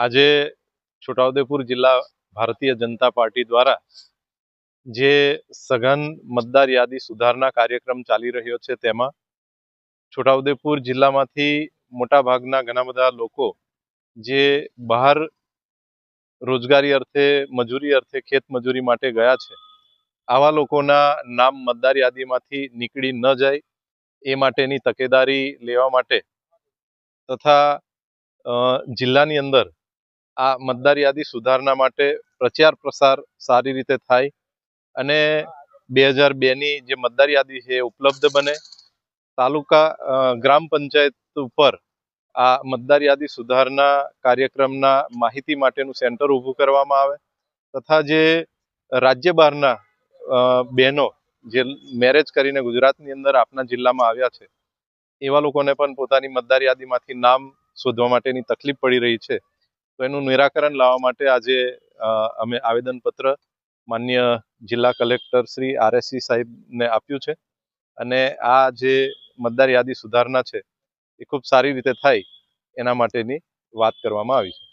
આજે છોટાઉદેપુર જિલ્લા ભારતીય જનતા પાર્ટી દ્વારા જે સઘન મતદાર યાદી સુધારના કાર્યક્રમ ચાલી રહ્યો છે, તેમાં છોટાઉદેપુર જિલ્લામાંથી મોટાભાગના ઘણા બધા લોકો જે બહાર રોજગારી અર્થે, મજૂરી અર્થે, ખેત મજૂરી માટે ગયા છે, આવા લોકોના નામ મતદાર યાદીમાંથી નીકળી ન જાય એ માટેની તકેદારી લેવા માટે તથા જિલ્લાની અંદર આ મતદાર યાદી સુધારણા માટે પ્રચાર પ્રસાર સારી રીતે થાય અને બે હજાર બેની જે મતદાર યાદી છે એ ઉપલબ્ધ બને. તાલુકા ગ્રામ પંચાયત ઉપર આ મતદાર યાદી સુધારના કાર્યક્રમના માહિતી માટેનું સેન્ટર ઊભું કરવામાં આવે તથા જે રાજ્ય બહારના બહેનો જે મેરેજ કરીને ગુજરાતની અંદર આપના જિલ્લામાં આવ્યા છે, એવા લોકોને પણ પોતાની મતદાર યાદીમાંથી નામ શોધવા માટેની તકલીફ પડી રહી છે. તો એનું નિરાકરણ લાવવા માટે આજે અમે આવેદનપત્ર માન્ય જિલ્લા કલેક્ટર શ્રી આરએસસી સાહેબને આપ્યું છે. અને આ જે મતદાર યાદી સુધારણા છે, એ ખૂબ સારી રીતે થાય એના માટેની વાત કરવામાં આવી છે.